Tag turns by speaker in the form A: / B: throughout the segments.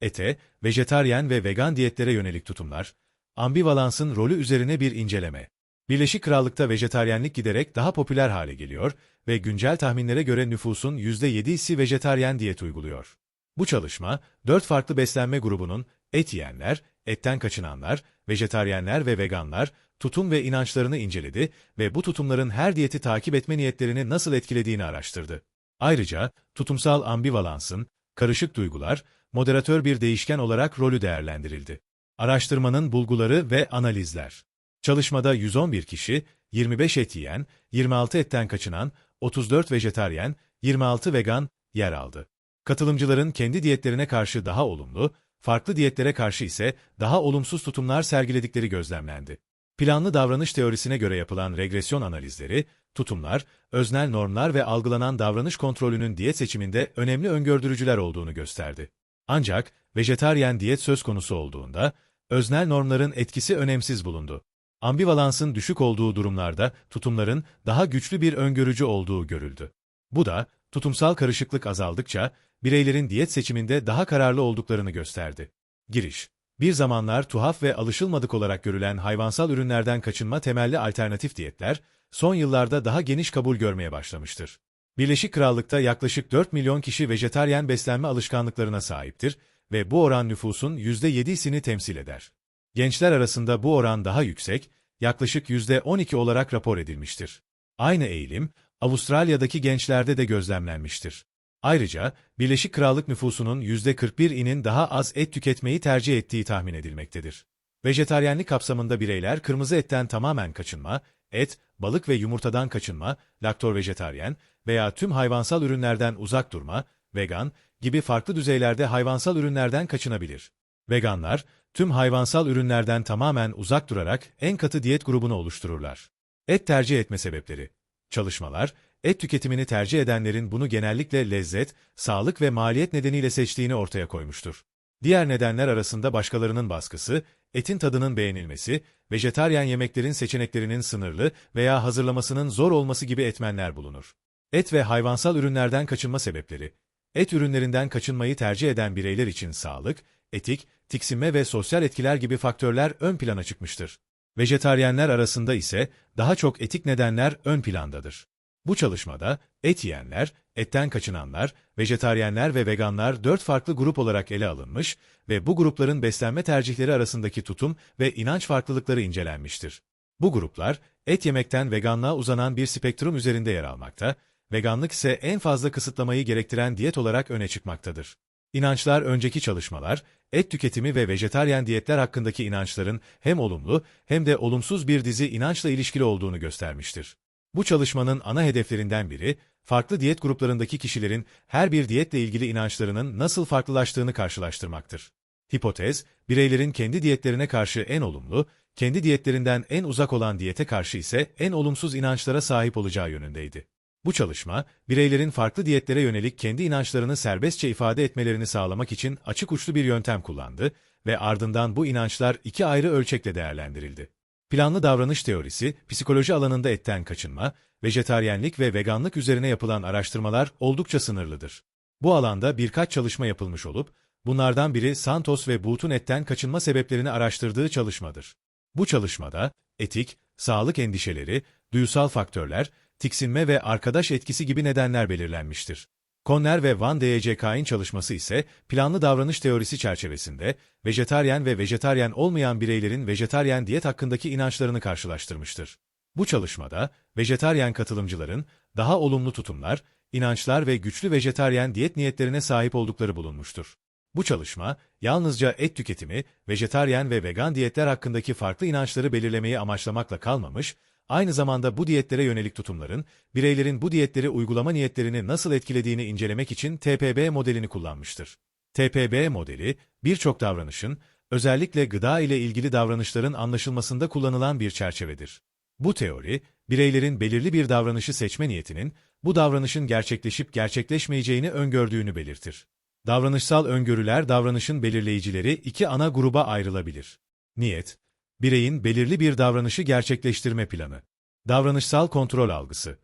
A: ete, vejetaryen ve vegan diyetlere yönelik tutumlar, ambivalansın rolü üzerine bir inceleme. Birleşik Krallık'ta vejetaryenlik giderek daha popüler hale geliyor ve güncel tahminlere göre nüfusun %7'si vejetaryen diyet uyguluyor. Bu çalışma, dört farklı beslenme grubunun et yiyenler, etten kaçınanlar, vejetaryenler ve veganlar tutum ve inançlarını inceledi ve bu tutumların her diyeti takip etme niyetlerini nasıl etkilediğini araştırdı. Ayrıca, tutumsal ambivalansın, karışık duygular, moderatör bir değişken olarak rolü değerlendirildi. Araştırmanın bulguları ve analizler. Çalışmada 111 kişi, 25 et yiyen, 26 etten kaçınan, 34 vejetaryen, 26 vegan yer aldı. Katılımcıların kendi diyetlerine karşı daha olumlu, farklı diyetlere karşı ise daha olumsuz tutumlar sergiledikleri gözlemlendi. Planlı davranış teorisine göre yapılan regresyon analizleri, tutumlar, öznel normlar ve algılanan davranış kontrolünün diyet seçiminde önemli öngördürücüler olduğunu gösterdi. Ancak, vejetaryen diyet söz konusu olduğunda, öznel normların etkisi önemsiz bulundu. Ambivalansın düşük olduğu durumlarda tutumların daha güçlü bir öngörücü olduğu görüldü. Bu da, tutumsal karışıklık azaldıkça, bireylerin diyet seçiminde daha kararlı olduklarını gösterdi. Giriş Bir zamanlar tuhaf ve alışılmadık olarak görülen hayvansal ürünlerden kaçınma temelli alternatif diyetler, son yıllarda daha geniş kabul görmeye başlamıştır. Birleşik Krallık'ta yaklaşık 4 milyon kişi vejetaryen beslenme alışkanlıklarına sahiptir ve bu oran nüfusun %7'sini temsil eder. Gençler arasında bu oran daha yüksek, yaklaşık %12 olarak rapor edilmiştir. Aynı eğilim, Avustralya'daki gençlerde de gözlemlenmiştir. Ayrıca, Birleşik Krallık nüfusunun %41'inin daha az et tüketmeyi tercih ettiği tahmin edilmektedir. Vejetaryenlik kapsamında bireyler kırmızı etten tamamen kaçınma, et, balık ve yumurtadan kaçınma, laktor vejetaryen veya tüm hayvansal ürünlerden uzak durma, vegan gibi farklı düzeylerde hayvansal ürünlerden kaçınabilir. Veganlar, tüm hayvansal ürünlerden tamamen uzak durarak en katı diyet grubunu oluştururlar. Et tercih etme sebepleri Çalışmalar, et tüketimini tercih edenlerin bunu genellikle lezzet, sağlık ve maliyet nedeniyle seçtiğini ortaya koymuştur. Diğer nedenler arasında başkalarının baskısı, etin tadının beğenilmesi, vejetaryen yemeklerin seçeneklerinin sınırlı veya hazırlamasının zor olması gibi etmenler bulunur. Et ve hayvansal ürünlerden kaçınma sebepleri Et ürünlerinden kaçınmayı tercih eden bireyler için sağlık, etik, tiksinme ve sosyal etkiler gibi faktörler ön plana çıkmıştır. Vejetaryenler arasında ise daha çok etik nedenler ön plandadır. Bu çalışmada et yiyenler, etten kaçınanlar, vejetaryenler ve veganlar dört farklı grup olarak ele alınmış ve bu grupların beslenme tercihleri arasındaki tutum ve inanç farklılıkları incelenmiştir. Bu gruplar, et yemekten veganlığa uzanan bir spektrum üzerinde yer almakta, veganlık ise en fazla kısıtlamayı gerektiren diyet olarak öne çıkmaktadır. İnançlar önceki çalışmalar, et tüketimi ve vejetaryen diyetler hakkındaki inançların hem olumlu hem de olumsuz bir dizi inançla ilişkili olduğunu göstermiştir. Bu çalışmanın ana hedeflerinden biri, farklı diyet gruplarındaki kişilerin her bir diyetle ilgili inançlarının nasıl farklılaştığını karşılaştırmaktır. Hipotez, bireylerin kendi diyetlerine karşı en olumlu, kendi diyetlerinden en uzak olan diyete karşı ise en olumsuz inançlara sahip olacağı yönündeydi. Bu çalışma, bireylerin farklı diyetlere yönelik kendi inançlarını serbestçe ifade etmelerini sağlamak için açık uçlu bir yöntem kullandı ve ardından bu inançlar iki ayrı ölçekle değerlendirildi. Planlı davranış teorisi, psikoloji alanında etten kaçınma, vejetaryenlik ve veganlık üzerine yapılan araştırmalar oldukça sınırlıdır. Bu alanda birkaç çalışma yapılmış olup, bunlardan biri Santos ve Boot'un etten kaçınma sebeplerini araştırdığı çalışmadır. Bu çalışmada, etik, sağlık endişeleri, duysal faktörler, tiksinme ve arkadaş etkisi gibi nedenler belirlenmiştir. Conner ve Van D.C.K'in çalışması ise planlı davranış teorisi çerçevesinde vejetaryen ve vejetaryen olmayan bireylerin vejetaryen diyet hakkındaki inançlarını karşılaştırmıştır. Bu çalışmada vejetaryen katılımcıların daha olumlu tutumlar, inançlar ve güçlü vejetaryen diyet niyetlerine sahip oldukları bulunmuştur. Bu çalışma, yalnızca et tüketimi, vejetaryen ve vegan diyetler hakkındaki farklı inançları belirlemeyi amaçlamakla kalmamış, aynı zamanda bu diyetlere yönelik tutumların, bireylerin bu diyetleri uygulama niyetlerini nasıl etkilediğini incelemek için TPB modelini kullanmıştır. TPB modeli, birçok davranışın, özellikle gıda ile ilgili davranışların anlaşılmasında kullanılan bir çerçevedir. Bu teori, bireylerin belirli bir davranışı seçme niyetinin, bu davranışın gerçekleşip gerçekleşmeyeceğini öngördüğünü belirtir. Davranışsal öngörüler davranışın belirleyicileri iki ana gruba ayrılabilir. Niyet, Bireyin belirli bir davranışı gerçekleştirme planı. Davranışsal kontrol algısı.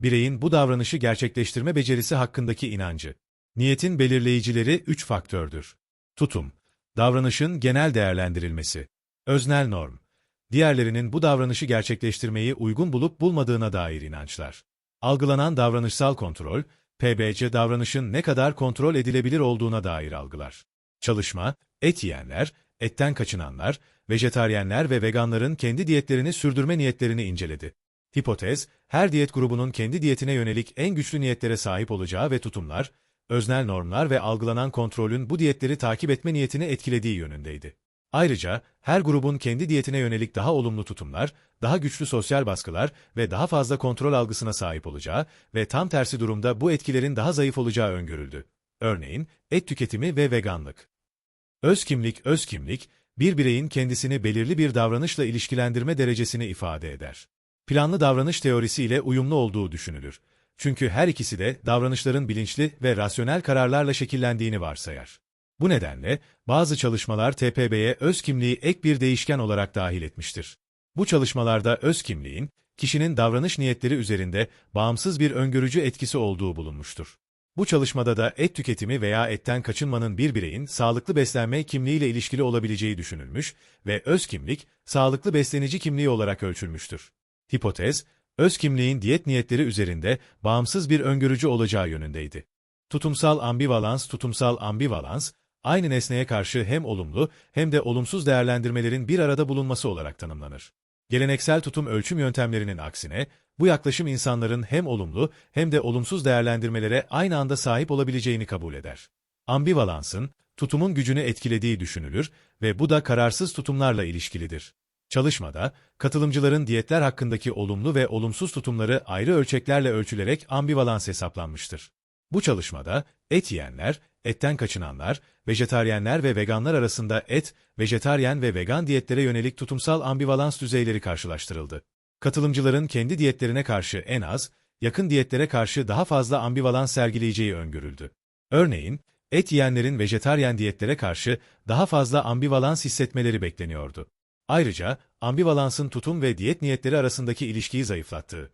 A: Bireyin bu davranışı gerçekleştirme becerisi hakkındaki inancı. Niyetin belirleyicileri üç faktördür. Tutum, davranışın genel değerlendirilmesi. Öznel norm, diğerlerinin bu davranışı gerçekleştirmeyi uygun bulup bulmadığına dair inançlar. Algılanan davranışsal kontrol, PBC davranışın ne kadar kontrol edilebilir olduğuna dair algılar. Çalışma, et yiyenler, etten kaçınanlar, vejetaryenler ve veganların kendi diyetlerini sürdürme niyetlerini inceledi. Hipotez, her diyet grubunun kendi diyetine yönelik en güçlü niyetlere sahip olacağı ve tutumlar, öznel normlar ve algılanan kontrolün bu diyetleri takip etme niyetini etkilediği yönündeydi. Ayrıca, her grubun kendi diyetine yönelik daha olumlu tutumlar, daha güçlü sosyal baskılar ve daha fazla kontrol algısına sahip olacağı ve tam tersi durumda bu etkilerin daha zayıf olacağı öngörüldü. Örneğin, et tüketimi ve veganlık. Öz kimlik, öz kimlik, bir bireyin kendisini belirli bir davranışla ilişkilendirme derecesini ifade eder. Planlı davranış teorisi ile uyumlu olduğu düşünülür. Çünkü her ikisi de davranışların bilinçli ve rasyonel kararlarla şekillendiğini varsayar. Bu nedenle bazı çalışmalar TPB'ye öz kimliği ek bir değişken olarak dahil etmiştir. Bu çalışmalarda öz kimliğin, kişinin davranış niyetleri üzerinde bağımsız bir öngörücü etkisi olduğu bulunmuştur. Bu çalışmada da et tüketimi veya etten kaçınmanın bir bireyin sağlıklı beslenme kimliğiyle ilişkili olabileceği düşünülmüş ve öz kimlik, sağlıklı beslenici kimliği olarak ölçülmüştür. Hipotez, öz kimliğin diyet niyetleri üzerinde bağımsız bir öngörücü olacağı yönündeydi. Tutumsal ambivalans, tutumsal ambivalans, aynı nesneye karşı hem olumlu hem de olumsuz değerlendirmelerin bir arada bulunması olarak tanımlanır. Geleneksel tutum ölçüm yöntemlerinin aksine, bu yaklaşım insanların hem olumlu hem de olumsuz değerlendirmelere aynı anda sahip olabileceğini kabul eder. Ambivalansın, tutumun gücünü etkilediği düşünülür ve bu da kararsız tutumlarla ilişkilidir. Çalışmada, katılımcıların diyetler hakkındaki olumlu ve olumsuz tutumları ayrı ölçeklerle ölçülerek ambivalans hesaplanmıştır. Bu çalışmada, et yiyenler, etten kaçınanlar, vejetaryenler ve veganlar arasında et, vejetaryen ve vegan diyetlere yönelik tutumsal ambivalans düzeyleri karşılaştırıldı. Katılımcıların kendi diyetlerine karşı en az, yakın diyetlere karşı daha fazla ambivalans sergileyeceği öngörüldü. Örneğin, et yiyenlerin vejetaryen diyetlere karşı daha fazla ambivalans hissetmeleri bekleniyordu. Ayrıca, ambivalansın tutum ve diyet niyetleri arasındaki ilişkiyi zayıflattığı,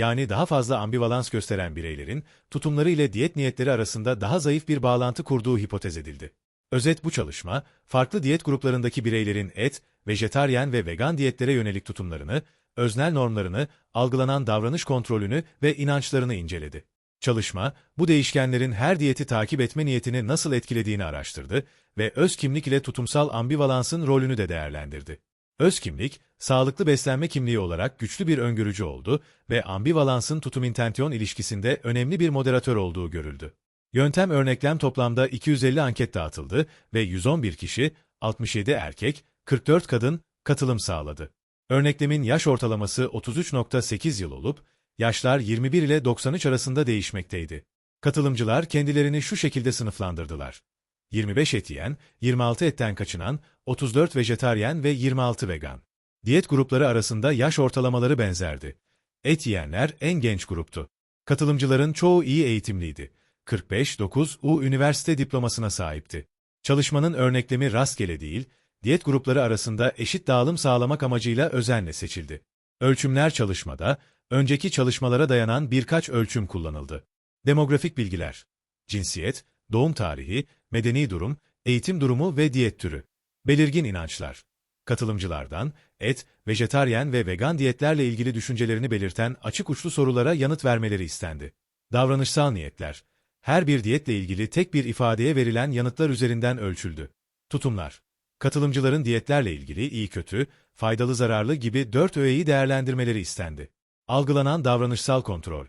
A: yani daha fazla ambivalans gösteren bireylerin, tutumları ile diyet niyetleri arasında daha zayıf bir bağlantı kurduğu hipotez edildi. Özet bu çalışma, farklı diyet gruplarındaki bireylerin et, vejetaryen ve vegan diyetlere yönelik tutumlarını, öznel normlarını, algılanan davranış kontrolünü ve inançlarını inceledi. Çalışma, bu değişkenlerin her diyeti takip etme niyetini nasıl etkilediğini araştırdı ve öz kimlik ile tutumsal ambivalansın rolünü de değerlendirdi. Öz kimlik, sağlıklı beslenme kimliği olarak güçlü bir öngörücü oldu ve ambivalansın tutum-intensiyon ilişkisinde önemli bir moderatör olduğu görüldü. Yöntem örneklem toplamda 250 anket dağıtıldı ve 111 kişi, 67 erkek, 44 kadın katılım sağladı. Örneklemin yaş ortalaması 33.8 yıl olup, yaşlar 21 ile 93 arasında değişmekteydi. Katılımcılar kendilerini şu şekilde sınıflandırdılar. 25 et yiyen, 26 etten kaçınan, 34 vejetaryen ve 26 vegan. Diyet grupları arasında yaş ortalamaları benzerdi. Et yiyenler en genç gruptu. Katılımcıların çoğu iyi eğitimliydi. 45-9 U üniversite diplomasına sahipti. Çalışmanın örneklemi rastgele değil, diyet grupları arasında eşit dağılım sağlamak amacıyla özenle seçildi. Ölçümler çalışmada, önceki çalışmalara dayanan birkaç ölçüm kullanıldı. Demografik bilgiler, cinsiyet, doğum tarihi, medeni durum, eğitim durumu ve diyet türü. Belirgin inançlar. Katılımcılardan, et, vejetaryen ve vegan diyetlerle ilgili düşüncelerini belirten açık uçlu sorulara yanıt vermeleri istendi. Davranışsal niyetler. Her bir diyetle ilgili tek bir ifadeye verilen yanıtlar üzerinden ölçüldü. Tutumlar. Katılımcıların diyetlerle ilgili iyi kötü, faydalı zararlı gibi dört öğeyi değerlendirmeleri istendi. Algılanan davranışsal kontrol.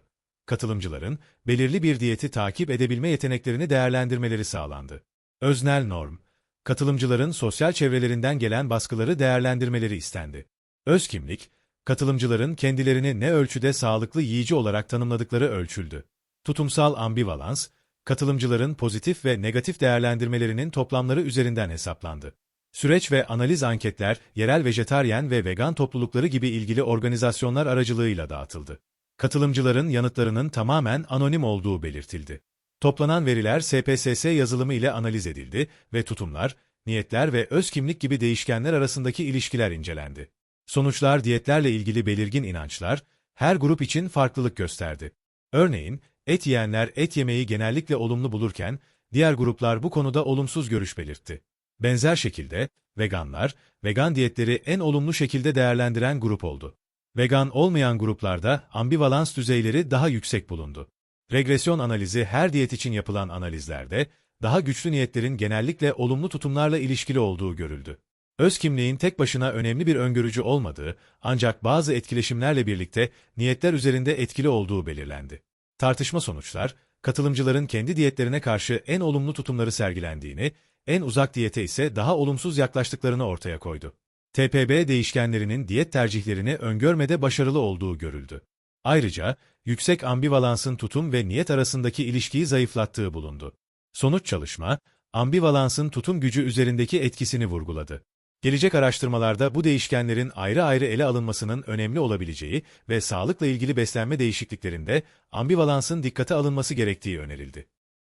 A: Katılımcıların belirli bir diyeti takip edebilme yeteneklerini değerlendirmeleri sağlandı. Öznel norm katılımcıların sosyal çevrelerinden gelen baskıları değerlendirmeleri istendi. Öz kimlik, katılımcıların kendilerini ne ölçüde sağlıklı yiyici olarak tanımladıkları ölçüldü. Tutumsal ambivalans, katılımcıların pozitif ve negatif değerlendirmelerinin toplamları üzerinden hesaplandı. Süreç ve analiz anketler, yerel vejetaryen ve vegan toplulukları gibi ilgili organizasyonlar aracılığıyla dağıtıldı. Katılımcıların yanıtlarının tamamen anonim olduğu belirtildi. Toplanan veriler SPSS yazılımı ile analiz edildi ve tutumlar, niyetler ve öz kimlik gibi değişkenler arasındaki ilişkiler incelendi. Sonuçlar diyetlerle ilgili belirgin inançlar, her grup için farklılık gösterdi. Örneğin, et yiyenler et yemeği genellikle olumlu bulurken, Diğer gruplar bu konuda olumsuz görüş belirtti. Benzer şekilde, veganlar, vegan diyetleri en olumlu şekilde değerlendiren grup oldu. Vegan olmayan gruplarda ambivalans düzeyleri daha yüksek bulundu. Regresyon analizi her diyet için yapılan analizlerde, daha güçlü niyetlerin genellikle olumlu tutumlarla ilişkili olduğu görüldü. Öz kimliğin tek başına önemli bir öngörücü olmadığı, ancak bazı etkileşimlerle birlikte niyetler üzerinde etkili olduğu belirlendi. Tartışma sonuçlar, katılımcıların kendi diyetlerine karşı en olumlu tutumları sergilendiğini, en uzak diyete ise daha olumsuz yaklaştıklarını ortaya koydu. TPB değişkenlerinin diyet tercihlerini öngörmede başarılı olduğu görüldü. Ayrıca, yüksek ambivalansın tutum ve niyet arasındaki ilişkiyi zayıflattığı bulundu. Sonuç çalışma, ambivalansın tutum gücü üzerindeki etkisini vurguladı. Gelecek araştırmalarda bu değişkenlerin ayrı ayrı ele alınmasının önemli olabileceği ve sağlıkla ilgili beslenme değişikliklerinde ambivalansın dikkate alınması gerektiği önerildi.